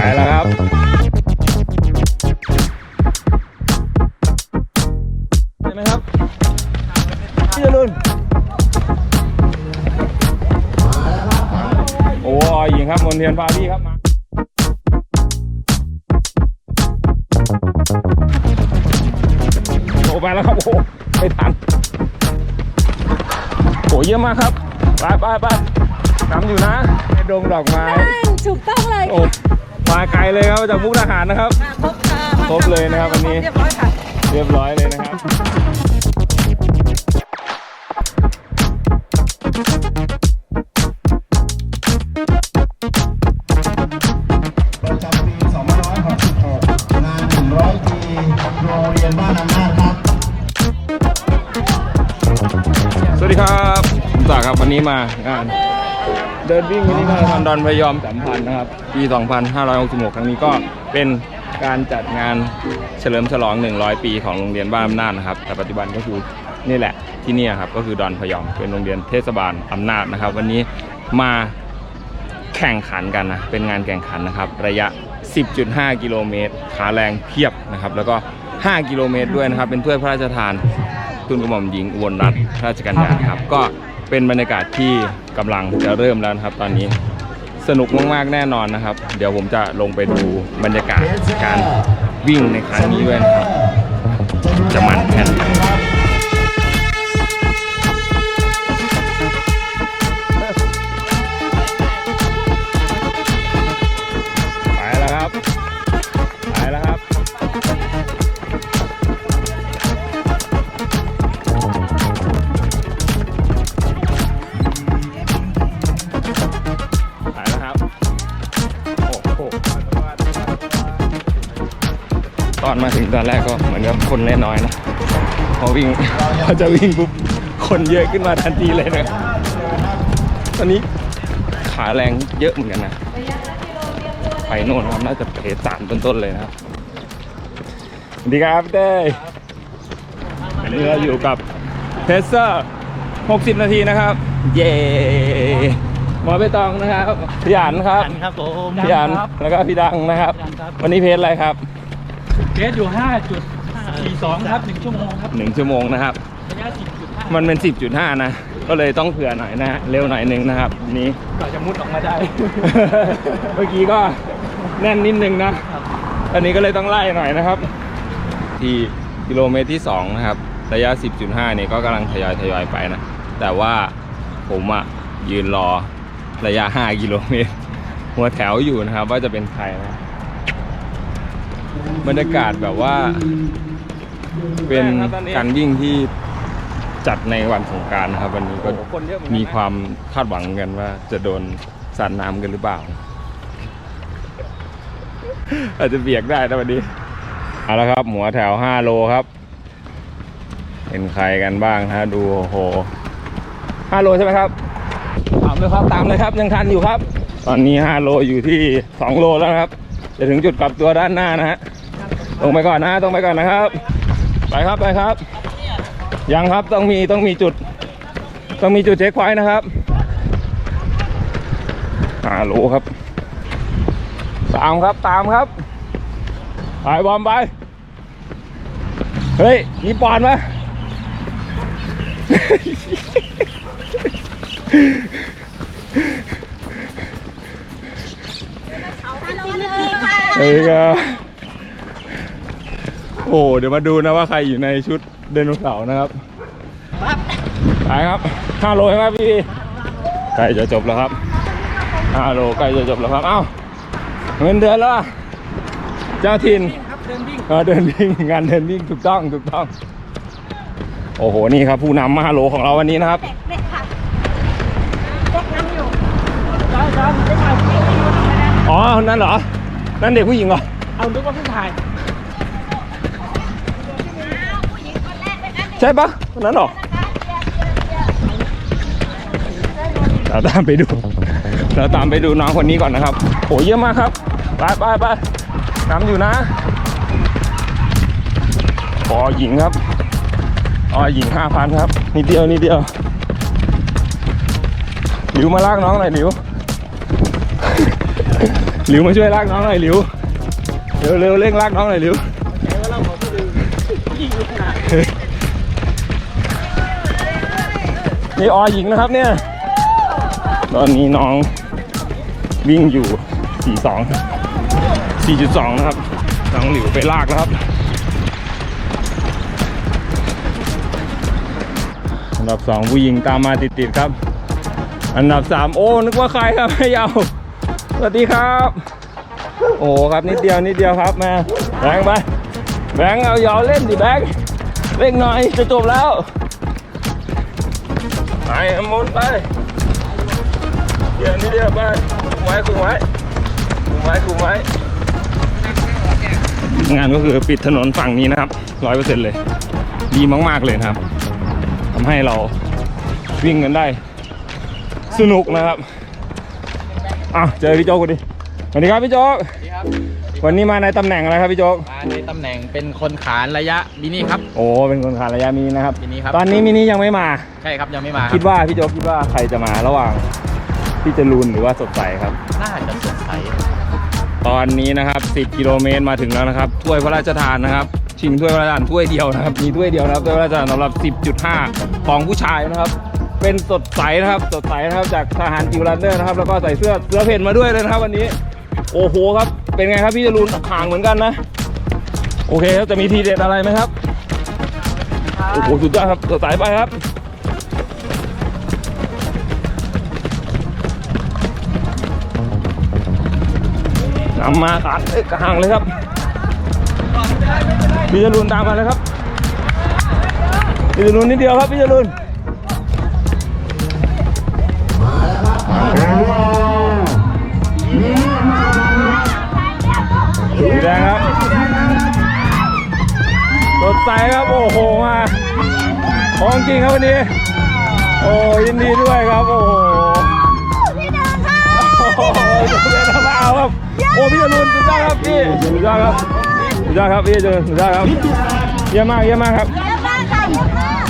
ไปแล้วครับใช่ไหมครับพี่จรุนโอ้ยหญิงครับมนเทียนพาพี่ครับมาโอ้ไปแล้วครับโอ้ไม่ทันโอ้เยี่ยมมากครับ ไปไปไปนำอยู่นะในดงดอกไม้ถูกต้องเลยโอ้ มาไกลเลยครับจากมุกดาหารนะครับ ครบค่ะครบเลยนะครับวันนี้ เรียบร้อยค่ะ เรียบร้อยเลยนะครับ ประจำปี2566งาน 100 ปีโรงเรียนบ้านอำนาจครับ สวัสดีครับผมตาครับวันนี้มางาน เดินวิ่งวันนี้มาราธอนดอนพยอมสัมพันธ์นะครับ ปี 2566 ครั้งนี้ก็เป็นการจัดงานเฉลิมฉลอง 100 ปีของโรงเรียนบ้านอำนาจนะครับ แต่ปัจจุบันก็คือนี่แหละที่นี่ครับก็คือดอนพยอมเป็นโรงเรียนเทศบาลอำนาจนะครับ วันนี้มาแข่งขันกันนะเป็นงานแข่งขันนะครับ ระยะ 10.5 กิโลเมตรขาแรงเพียบนะครับ แล้วก็ 5 กิโลเมตรด้วยนะครับ เป็นเพื่อพระราชทานทุนกระหม่อมหญิงอุบลรัตนราชกัญญาครับ ก็เป็นบรรยากาศที่ กำลังจะเริ่มแล้วนะครับ ตอนนี้สนุกมากๆแน่นอนนะครับ เดี๋ยวผมจะลงไปดูบรรยากาศการวิ่งในครั้งนี้ด้วยนะครับ จะมันแค่ไหน ตอนมาถึงตอนแรกก็เหมือนกับคนเล่นน้อยนะ พอวิ่งพอจะวิ่งปุ๊บคนเยอะขึ้นมาทันทีเลยนะตอนนี้ขาแรงเยอะเหมือนกันนะไปโน่นครับน่าจะเพจสามต้นๆเลยนะครับสวัสดีครับพี่เต้ยวันนี้เราอยู่กับเพเซอร์60 นาทีนะครับ เย้หมอไปตองนะครับพี่หยานครับครับผมพี่หยานแล้วก็พี่ดังนะครับ วันนี้เพจอะไรครับ เกสอยู่ 5.42 ครับ 1 ชั่วโมงครับ หนึ่งชั่วโมงนะครับ ระยะ 10.5มันเป็น 10.5 นะ ก็เลยต้องเผื่อหน่อยนะฮะเร็วหน่อยหนึงนะครับวันนี้กว่าจะมุดออกมาได้ เมื่อกี้ก็แน่นนิดนึงนะอันนี้ก็เลยต้องไล่หน่อยนะครับ ที่กิโลเมตรที่ 2 นะครับ ระยะ 10.5นี่ก็กำลังทยอยทยอยไปนะ แต่ว่าผมอะยืนรอระยะ 5 กิโลเมตร หัวแถวอยู่นะครับ ว่าจะเป็นใครนะ บรรยากาศแบบว่า เป็นการวิ่งที่จัดในวันสงกรารนะครับ วันนี้ก็มีความคาดหวังกันว่าจะโดนสาดน้ำกันหรือเปล่า อาจจะเบียกได้นะวันนี้เอาละครับหัวแถว5โลครับ เป็นใครกันบ้างฮะดูโอ้โห5โลใช่ไหมครับตามเลยครับตามเลยครับยังทันอยู่ครับ ตอนนี้5โลอยู่ที่2โลแล้วนะครับ จะถึงจุดกลับตัวด้านหน้านะฮะตรงไปก่อนนะตรงไปก่อนนะครับ ไปครับไปครับ ยังครับต้องมีต้องมีจุด ต้องมีจุดเช็คไว้นะครับ5โลครับตามครับตามครับไปบอมไป เฮ้ยมีปอนไหม เฮ้ยก็โอ้เดี๋ยวมาดูนะว่าใครอยู่ในชุดไดโนเสาร์นะครับไปครับห้าโลใช่ไหมพี่ใกล้จะจบแล้วครับห้าโลใกล้จะจบแล้วครับเอ้าเงินเดือนแล้วอะเจ้าถิ่นครับเดินวิ่งเออเดินวิ่งงานเดินวิ่งถูกต้องถูกต้อง โอ้โหนี่ครับ ผู้นำมาโหลของเราวันนี้นะครับ เด็กค่ะเด็กนั่งอยู่จ้าจ้าไม่ถ่ายอ๋อ นั่นเหรอ นั่นเด็กผู้หญิงเหรอ เอานึกว่าเพิ่งถ่าย ใช่ปะคนนั้นเหรอเราตามไปดู เราตามไปดูน้องคนนี้ก่อนนะครับโหเยอะมากครับ ไปไปไปนำอยู่นะปอหญิงครับอหญิงห้าพันครับนิดเดียวนิดเดียวหลิวมาลากน้องหน่อยหลิว หลิวมาช่วยลากน้องหน่อยหลิวเร็วเร็วเร่งลากน้องหน่อยหลิวนี่อหญิงนะครับเนี่ย ตอนนี้น้องวิ่งอยู่ 42 4.2 นะครับ น้องหลิวไปลากแล้วครับอันดับ 2 ผู้หญิงตามมาติดๆครับ อันดับ 3 โอ้ นึกว่าใครครับไม่ยาว สวัสดีครับ โอ้ครับนิดเดียวนิดเดียวครับมาแบงค์ไปแบงค์เอายาวเล่นดิแบงค์เล่นหน่อยจะจบแล้วไปมุนไปเดี๋ยวนิดเดียวไปคุมไว้คุมไว้คุมไว้คุมไว้งานก็คือปิดถนนฝั่งนี้นะครับร้อยเปอร์เซ็นต์เลย ดีมาก ๆ เลยนะครับทำให้เราวิ่งกันได้ สนุกนะครับ อะเจอพี่โจ๊กกูดิสวัสดีครับพี่โจ๊กสวัสดีครับวันนี้มาในตำแหน่งอะไรครับพี่โจ๊กมาในตำแหน่งเป็นคนขานระยะมินิครับโอ้เป็นคนขาดระยะมินินะครับมินิครับตอนนี้มินิยังไม่มาใช่ครับยังไม่มาคิดว่าพี่โจ๊กคิดว่าใครจะมาระหว่างพี่จรูนหรือว่าสดใสครับน่าจะสดใสตอนนี้นะครับ 10 กิโลเมตรมาถึงแล้วนะครับถ้วยพระราชทานนะครับ ชิงถ้วยพระราชทานถ้วยเดียวนะครับมีถ้วยเดียวนะครับถ้วยพระราชทานสำหรับ 10.5 ของผู้ชายนะครับ เป็นสดใสนะครับสดใสนะครับจากทหารจิวรันเดอร์นะครับ แล้วก็ใส่เสื้อเสื้อเพนมาด้วยเลยนะครับ วันนี้ โอ้โหครับ เป็นไงครับพี่จรูนห่างเหมือนกันนะ โอเคครับจะมีทีเด็ดอะไรไหมครับโอ้โหสุดยอดครับสดใสไปครับนำมาขาดเอ้ยกลางเลยครับพี่จรูนตามมาเลยครับพี่จรูนนิดเดียวครับพี่จรูน สีแดงครับสดใสครับโอ้โหมาของจริงครับวันนี้ โอ้ยินดีด้วยครับ โอ้โหพี่เดินค่ะโอ้โหเดินมาเอาครับโอ้พี่จรูนสุดยอดครับพี่สุดยอดครับสุดยอดครับพี่จรูนสุดยอดครับเยี่ยมมากเยี่ยมมากครับเยอะมากค่ะเยอะมาก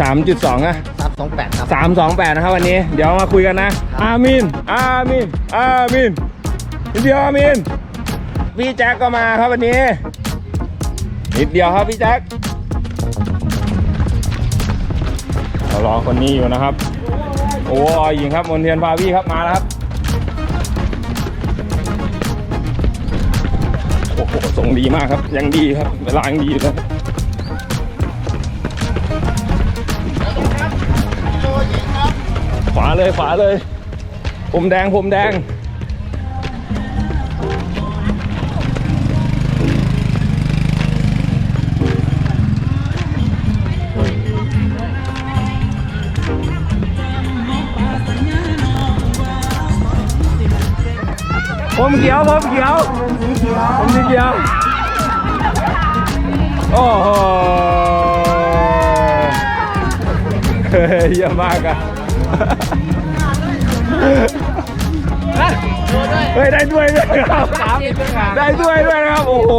สามจุดสองอะสามสองแปดครับสามสองแปดนะครับวันนี้ เดี๋ยวมาคุยกันนะ อามิน อามิน อามินนิดเดียวอามิน พี่แจ็คก็มาครับวันนี้ นิดเดียวครับพี่แจ็คเรารอคนนี้อยู่นะครับ โอ้ยหญิงครับมนเทียนพาพี่ครับมาแล้วครับโอ้โหส่งดีมากครับ ยังดีครับ เวลายังดีอยู่เลยขวาเลยขวาเลยผมแดงผมแดง ผมเขียวผมเขียวผมสีเขียวโอ้โหเฮ้ยเยี่ยมมากอะเฮ้ยได้ด้วยด้วยครับได้ด้วยด้วยนะครับโอ้โห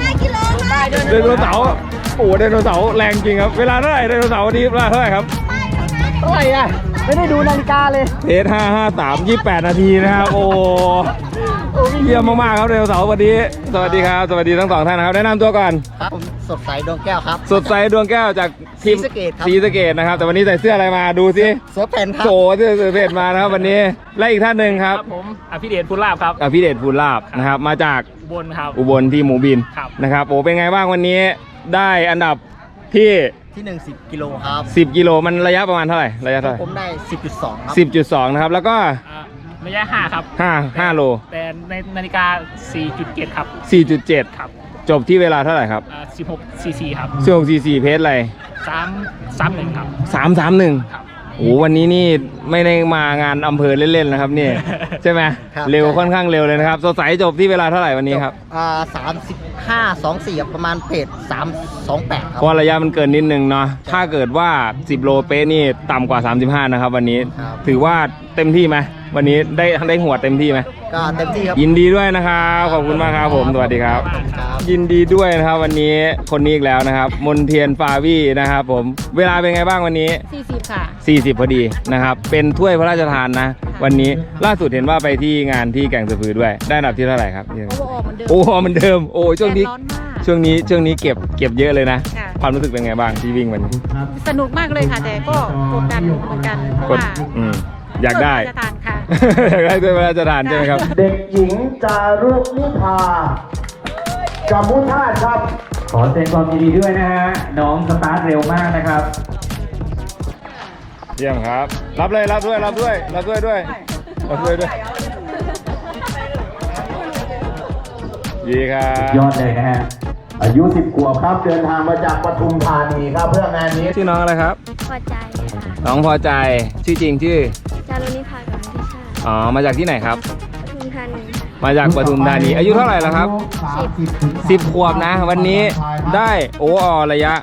ห้ากิโลค่ะไดโนเสาร์โอ้โหไดโนเสาร์แรงจริงครับ เวลาเท่าไหร่ไดโนเสาร์วันนี้เวลาเท่าไหร่ครับเท่าไหร่อะ ไม่ได้ดูนาฬิกาเลยเทสห้าห้าสามยี่แปดนาทีนะครับโอ้เยี่ยมมากๆครับไดโนเสาร์วันนี้สวัสดีครับ สวัสดีทั้งสองท่านนะครับแนะนำตัวก่อน ครับผมสดใสดวงแก้วครับ สดใสดวงแก้วจากทีมศรีสะเกษครับ ศรีสะเกดนะครับ แต่วันนี้ใส่เสื้ออะไรมาดูสิเสือแผ่นครับโจเสื้อเสื้อเพจมานะครับวันนี้และอีกท่านหนึ่งครับครับผมอภิเดชพุลาบครับอภิเดชภูลาบนะครับ มาจากบนครับ อุบลที่หมูบินครับ นะครับโอ้เป็นไงบ้างวันนี้ได้อันดับที่ ที่หนึ่งสิบกิโลครับ10 กิโลมันระยะประมาณเท่าไหร่ระยะเท่าไหร่ผมได้สิบจุดสองครับ 10.2 นะครับ แล้วก็อ่าระยะ5ครับ 5 5โล แต่ในนาฬิกา 4.7 ครับ4.7 ครับจบที่เวลาเท่าไหร่ครับอ่า16 cc ครับช่วง44เพจอะไร3 31ครับ 331 ครับ โอ้วันนี้นี่ไม่ได้มางานอำเภอเล่นๆนะครับนี่ ใช่ไหมครับเร็วค่อนข้างเร็วเลยนะครับสดใสจบที่เวลาเท่าไหร่วันนี้ครับอ่าสามสิบห้าสองสี่ประมาณเพจสามสองแปดครับเพราะระยะมันเกินนิดนึงเนาะถ้าเกิดว่า 10 โลเป๊ะนี่ต่ำกว่า 35 นะครับ วันนี้ ครับ ถือว่าเต็มที่ไหม วันนี้ได้ได้หัวเต็มที่ไหมก็เต็มที่ครับ ยินดีด้วยนะครับ ขอบคุณมากครับผม สวัสดีครับครับ ยินดีด้วยนะครับ วันนี้คนนี้อีกแล้วนะครับ มนเทียนฟาวี่นะครับ ผม เวลาเป็นไงบ้างวันนี้ 40 ค่ะ 40 พอดีนะครับ เป็นถ้วยพระราชทานนะ วันนี้ล่าสุดเห็นว่าไปที่งานที่แก่งสะพือด้วย ได้อันดับที่เท่าไหร่ครับโอ้โหเหมือนเดิมโอ้โหเหมันเดิม โอ้ยช่วงนี้แดดร้อนมาก ช่วงนี้ช่วงนี้เก็บเก็บเยอะเลยนะ ค่ะ ความรู้สึกเป็นไงบ้างที่วิ่งวันนี้สนุกมากเลยค่ะ แต่ก็กดดันเหมือนกัน เพราะกดว่าอืม อยากได้เพื่อพระราชทานค่ะ อยากได้ด้วยพระราชทานใช่ไหมครับ เด็กหญิงจารุนิพากัมพูชาติครับ ขอแสดงความยินดีด้วยนะฮะ น้องสตาร์ทเร็วมากนะครับ เยี่ยมครับ รับเลยรับด้วยรับด้วยรับด้วยด้วยรับด้วยด้วยดีครับ ยอดเลยนะฮะ อายุ 10ขวบครับ เดินทางมาจากปทุมธานีครับเพื่องานนี้ ชื่อน้องอะไรครับ พอใจค่ะ น้องพอใจชื่อจริงชื่อ อ๋อ มาจากที่ไหนครับ ปทุมธานีค่ะมาจากปทุมธานี อายุเท่าไหร่แล้วครับ สิบขวบนะ วันนี้ได้โอเวอร์ออลระยะ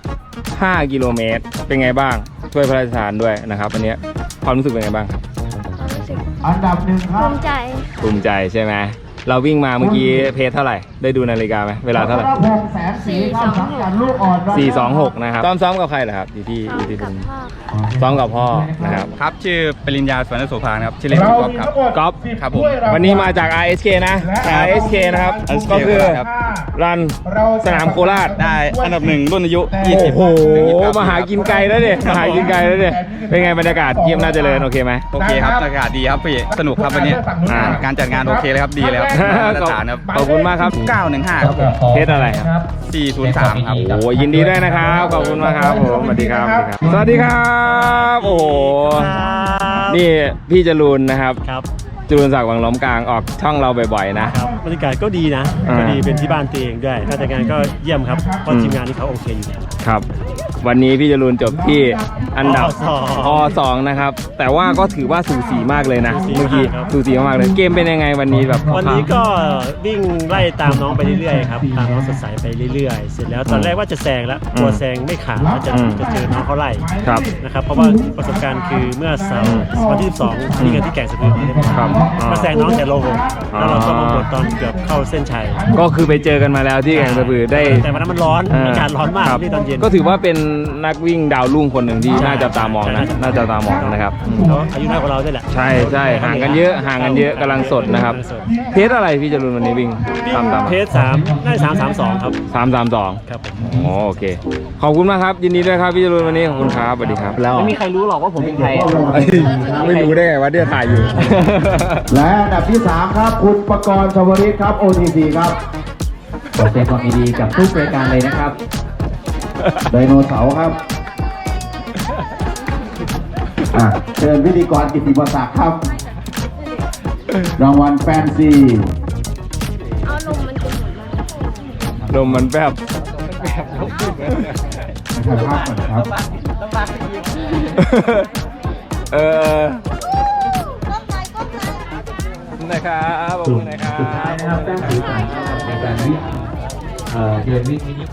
5 กิโลเมตร เป็นไงบ้าง ช่วยพระราชทานด้วยนะครับวันนี้ความรู้สึกเป็นไงบ้างครับ ความรู้สึกอันดับหนึ่งครัภูบมิใจภูมิใจใช่ไหม เราวิ่งมาเมื่อกี้เพจเท่าไหร่ ได้ดูนาฬิกาไหมเวลาเท่าไหร่พงษ์แสนสีครับสังกัดลูกอ่อน426นะครับซ้อมซ้อมกับใครเหรอครับอยู่ที่อยู่ที่กัคุบณพ่อค่ะซ้อมกับพ่อนะครับครับชื่อปริญญาสวนโสภานะครับชื่อเล่นชื่อก๊อฟครับก๊อฟครับผมวันนี้มาจาก RSK นะ RSK นะครับ RSK ก็คือครับรันสนามโคราชได้อันดับหนึ่งรุ่นอายุโอ้โห20ถึง29มาหากินไกลแล้วเนี่ยมาหากินไกลแล้วเนี่ยเป็นไงบรรยากาศเยี่ยมน่าเจริญโอเคไหมโอเคครับอากาศดีครับพี่สนุกครับวันนี้อ่าการจัดงานโอเคเลยครับดีเลยครับมาตรฐานครับขอบคุณมากครับ 915ครับผมเพชรอะไรครับ403ครับโอ้ยินดีด้วยนะครับ ขอบคุณมากครับผมสวัสดีครับ สวัสดีครับโอ้โหนี่พี่จรูนนะครับครับจรูนศักดิ์วังล้อมกลางออกช่องเราบ่อยๆนะครับบรรยากาศก็ดีนะอ่าก็ดีเป็นที่บ้านตัวเองด้วยการจัดงานก็เยี่ยมครับเพอืราะมทีมงานนี่เขาโอเคอยู่แล้วครับ วันนี้พี่จรูนจบที่อันดับอสองอสองนะครับ แต่ว่าก็ถือว่าสูสีมากเลยนะสูสีเมื่อกี้มากครับสูสีมากเลย เกมเป็นยังไงวันนี้แบบวันนี้ก็วิ่งไล่ตามน้องไปเรื่อยๆครับตามน้องสดใสไปเรื่อยๆ เสร็จแล้วตอนแรกว่าจะแซงแล้วกลัวแซงไม่ขาดแล้วจะอืมจะเจอน้องเขาไล่ครับนะครับเพราะว่าประสบการณ์คือเมื่อเสาร์วันที่12นี่กันที่แก่งสะพือครับมาแซงน้องแต่โลโก้แล้วเราก็มาบดตอนเกือบเข้าเส้นชัยก็คือไปเจอกันมาแล้วที่แก่งสะพือได้แต่วันนั้นมันร้อนอากาศร้อนมากคบที่ตอนเย็นก็ถือว่าเป็นนักวิ่งดาวรุ่งคนหนึ่งที่ใช่น่าจะตามองนะใช่น่าจะตามองนะครับอืมเขาอายุน้อยกว่าเราด้วยแหละใช่ใช่ห่างกันเยอะห่างกันเยอะกำลังสดนะครับกำลังสดเพจอะไรพี่จรุนวันนี้วิ่งตามตามเพจสามได้สามสามสองครับสามสามสองครับผมอ๋อโอเค ขอบคุณมากครับ ยินดีด้วยครับพี่จรุนวันนี้ขอบคุณครับสวัสดีครับ แล้วไม่มีใครรู้หรอกว่าผมเป็นใครไม่รู้ได้ไงว่าเดี๋ยวถ่ายอยู่ และอันดับที่ 3 ครับ คุณประกรณ์ชวริตครับ OTC ครับขอแสดงความยินดีกับทุกรายการเลยนะครับ ไดโนเสาร์ครับอะเชิญพิธีกรกิตติมศักดิ์ครับ รางวัลแฟนซีเอาลมมันจะหมุนมาลมมันแบบนะครับภาพก่อนครับเออก้มไปก้มไปนะครับขอบคุณนะครับ สุดท้ายนะครับแต้มสีสันในการวิ่งเอ่อเดินวิ่งมินิ